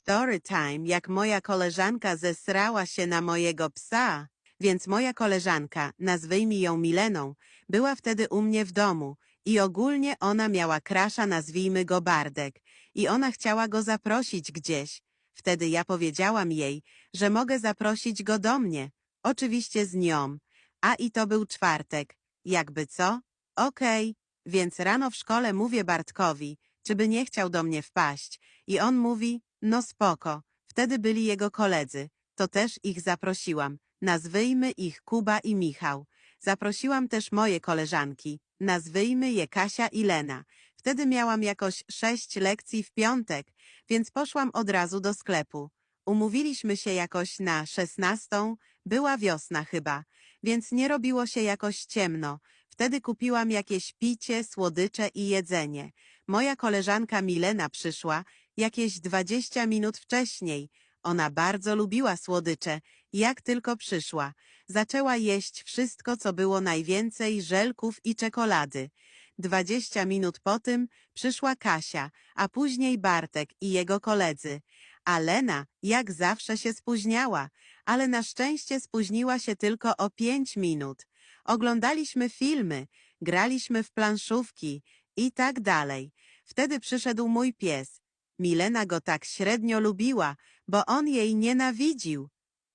Story time, jak moja koleżanka zesrała się na mojego psa, więc moja koleżanka, nazwijmy ją Mileną, była wtedy u mnie w domu i ogólnie ona miała krasza, nazwijmy go Bardek, i ona chciała go zaprosić gdzieś. Wtedy ja powiedziałam jej, że mogę zaprosić go do mnie, oczywiście z nią, a i to był czwartek. Jakby co? Okej, więc rano w szkole mówię Bartkowi, czy by nie chciał do mnie wpaść, i on mówi, no spoko. Wtedy byli jego koledzy, to też ich zaprosiłam. Nazwijmy ich Kuba i Michał. Zaprosiłam też moje koleżanki. Nazwijmy je Kasia i Lena. Wtedy miałam jakoś sześć lekcji w piątek, więc poszłam od razu do sklepu. Umówiliśmy się jakoś na szesnastą, była wiosna chyba, więc nie robiło się jakoś ciemno. Wtedy kupiłam jakieś picie, słodycze i jedzenie. Moja koleżanka Milena przyszła jakieś dwadzieścia minut wcześniej. Ona bardzo lubiła słodycze. Jak tylko przyszła, zaczęła jeść wszystko, co było najwięcej żelków i czekolady. Dwadzieścia minut po tym przyszła Kasia, a później Bartek i jego koledzy. A Lena, jak zawsze, się spóźniała, ale na szczęście spóźniła się tylko o pięć minut. Oglądaliśmy filmy, graliśmy w planszówki i tak dalej. Wtedy przyszedł mój pies. Milena go tak średnio lubiła, bo on jej nienawidził.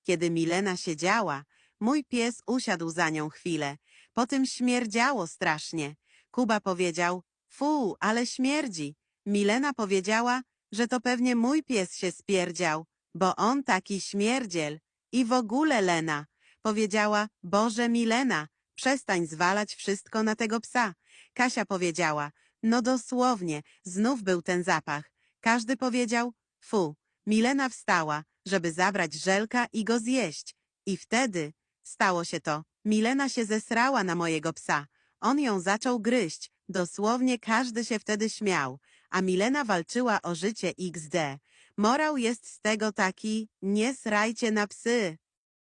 Kiedy Milena siedziała, mój pies usiadł za nią chwilę. Potem śmierdziało strasznie. Kuba powiedział, fu, ale śmierdzi. Milena powiedziała, że to pewnie mój pies się spierdział, bo on taki śmierdziel. I w ogóle Lena powiedziała, Boże Milena, przestań zwalać wszystko na tego psa. Kasia powiedziała, no dosłownie, znów był ten zapach. Każdy powiedział, fu. Milena wstała, żeby zabrać żelka i go zjeść. I wtedy stało się to. Milena się zesrała na mojego psa. On ją zaczął gryźć. Dosłownie każdy się wtedy śmiał. A Milena walczyła o życie XD. Morał jest z tego taki, nie srajcie na psy.